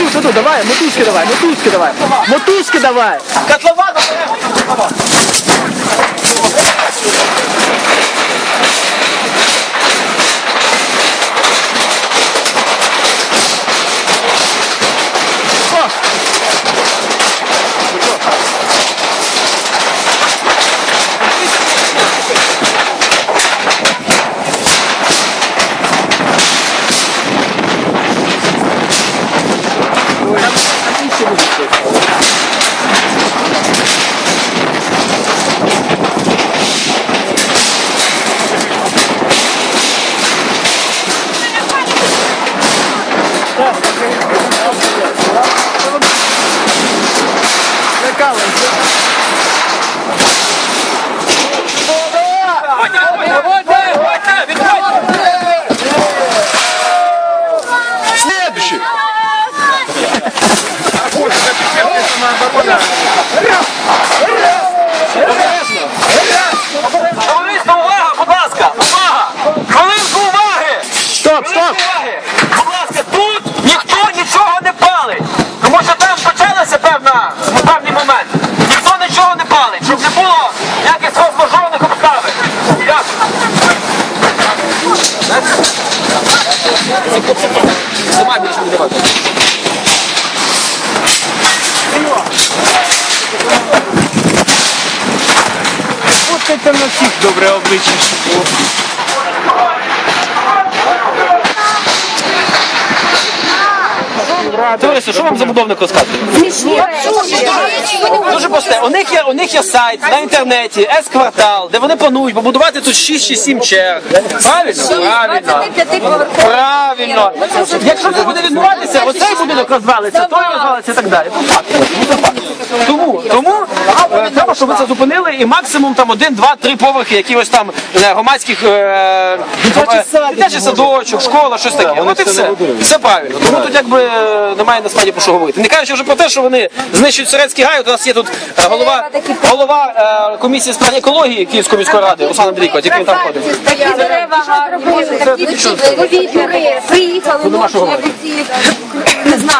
отут, отут, давай, мотузки давай, мотузки давай. Мотузки давай. Котлова, Следующий. Товариство, увага, будь ласка! Увага! Хвилинку уваги! Стоп, стоп. Уваги! Будь ласка, тут ніхто нічого не палить! Тому що там почалася певна, певний момент. Ніхто нічого не палить, щоб не було ніяких форс-мажорних обставин. Дякую. Більше не давати. На всіх добре обличчя. Товариство, що вам забудовник розказує? Дуже просте. У них є у них є сайт на інтернеті, С-квартал, де вони планують побудувати тут 6 чи 7 черг. Правильно? Правильно. Правильно. Якщо це буде відбуватися, оцей будинок розвалиться, той розвалиться і так далі. Ну. Тому, тому е, треба, щоб ви це зупинили, і максимум там один, два, три поверхи якихось там е, громадських е, е, садочок, школа, щось таке. От і все. Все правильно. Тому тут якби немає насправді про що говорити. Не кажучи вже про те, що вони знищують Середський гай. От У нас є тут е, голова, голова е, комісії з питань екології Київської міської ради Руслан Андрійко, який він там ходить. Такі дерева гарні, такі повітря, приїхали, ночі.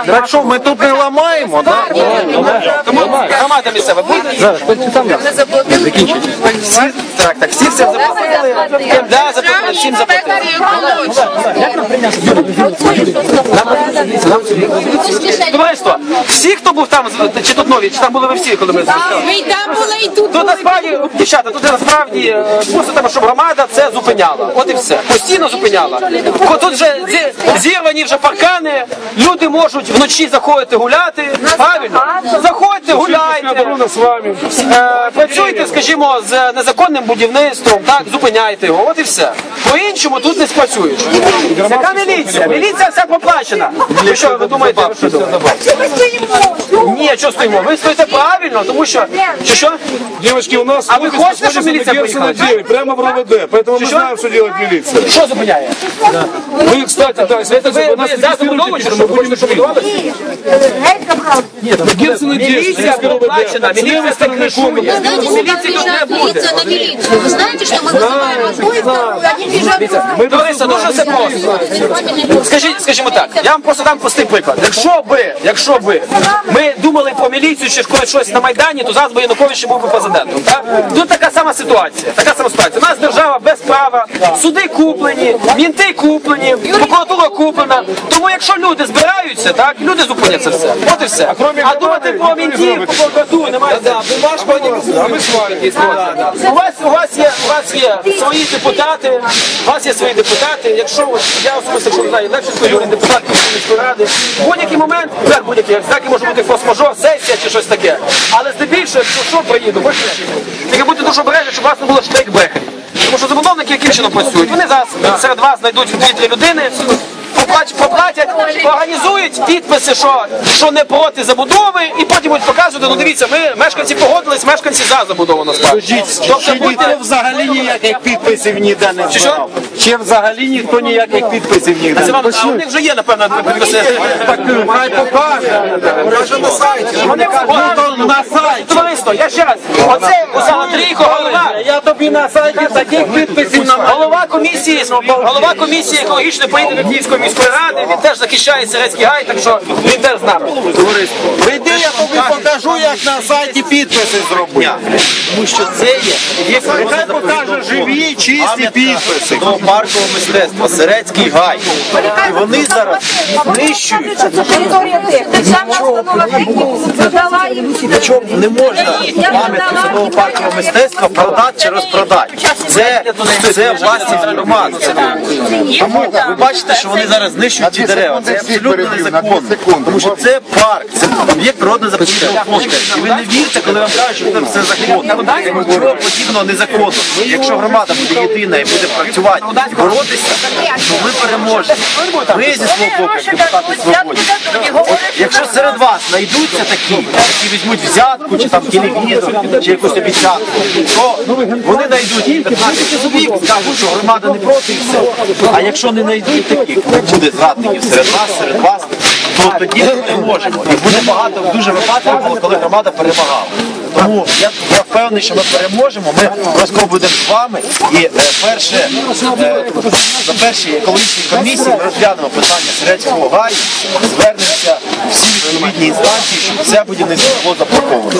Так що ми тут не ламаємо, так? Тому громада місцева буде. Не заплатили. Всі, так, так, всі все заплатили. Да, заплатили, всім заплатили. Товариство, всі, хто був там, чи тут нові, чи там були ви всі, коли ми зустрічали? Ми й там були і тут. Тут насправді, дівчата, тут насправді е, просто треба, щоб громада це зупиняла. От і все. Постійно зупиняла. Бо Тут вже зі- зірвані вже паркани, люди можуть вночі заходити гуляти. Правильно? Заходьте, гуляйте. Е, Працюйте, скажімо, з незаконним будівництвом, так, зупиняйте його. От і все. По-іншому тут не спрацюєш. Яка міліція? Міліція вся поплачена. Ви що, ви думаєте? ви що думаєте? Ні, що стоїмо? Ви стоїте правильно, тому що. Що що? Девочки, у нас А вы офис хотите, чтобы находится на милиция Герцена приехала? 9, прямо в РОВД, поэтому мы Чё? знаем, что делает милиция. Що зупиняє? Вы, кстати, да, если это Ви, вы ви нас за забудову чи регистрируете, що? мы будем Хочете, щоб будували? Герцена 9, Міліція Киевское РОВД. поплачена, С левой міліція це стороны кришує. комната. Знаете, сюда приезжает милиция на милицию. Вы знаете, что мы называем одну и вторую? Они бежат. Товариство, дуже все просто. Скажіть, скажімо так, я вам просто дам простий приклад. Якщо би, якщо би ми думали про міліцію чи коли щось на Майдані, то зараз би Янукович ще був би президентом. Так? Тут така сама ситуація. Така сама ситуація. У нас держава без права, суди куплені, мінти куплені, прокуратура куплена. Тому якщо люди збираються, так, люди зупинять це все. От і все. А думати про мінтів, про прокуратуру немає. Ваш пані у вас у вас є у вас є свої депутати, у вас є свої депутати. Якщо от я особисто якщо знаю, Левченко Юрій, депутат міської ради, в будь-який момент, ну, як будь-який, як так і може бути форс-мажор, сесія чи щось таке. Але здебільшого, якщо що приїду, хочете, тільки будьте дуже обережні, щоб у вас не було штрейкбрехерів. Тому що забудовники яким чином працюють. Вони зараз серед вас знайдуть дві-три людини. Поплатять, організують підписи, що, що не проти забудови, і потім будуть показувати, ну дивіться, ми мешканці погодились, мешканці за забудову насправді. Тобто будьте взагалі ніяких підписів ніде не що? збирав. Чи взагалі ніхто ніяких підписів ніде не а у них вже є, напевно, підписи. Хай покаже. Покаже на сайті. Вони Ну, на сайті. Товариство, я ще раз, оце Руслан Андрійко, голова, я тобі на сайті таких підписів на Голова комісії, голова комісії екологічної політики Київської міської ради, він теж захищає Сирецький гай, так що він теж з нами. Прийди, я тобі покажу, як на сайті підписи зробити. Тому що це є, є Нехай покаже живі, чисті підписи. до паркового мистецтва Серецький гай. І вони зараз їм. Причому не можна пам'ятку самого паркового мистецтва продати чи розпродати. Це, це власність громади. Тому ви бачите, що вони зараз знищують ці дерева. Це абсолютно незаконно. Тому що це парк, це об'єкт природно заповідного фонду. І ви не вірте, коли вам кажуть, що це все законно. Нічого подібного незаконно. Якщо громада буде єдина і буде працювати, боротися, то ми переможемо. Ми зі свого боку, депутати свободі. Серед вас знайдуться такі, які візьмуть взятку, чи там телевізор, чи якусь обіцянку, то вони знайдуть 15 чоловік, скажуть, що громада не проти і все. А якщо не знайдуть таких, буде зрадників серед нас, серед вас, то тоді ми переможемо. І буде багато дуже випадків, було, коли громада перемагала. Тому я, я впевнений, що ми переможемо. Ми обов'язково будемо з вами. І е, перше, е, на першій екологічній комісії ми розглянемо питання Серецького гаю, звернемося всі відповідні інстанції, щоб це будівництво було заблоковано.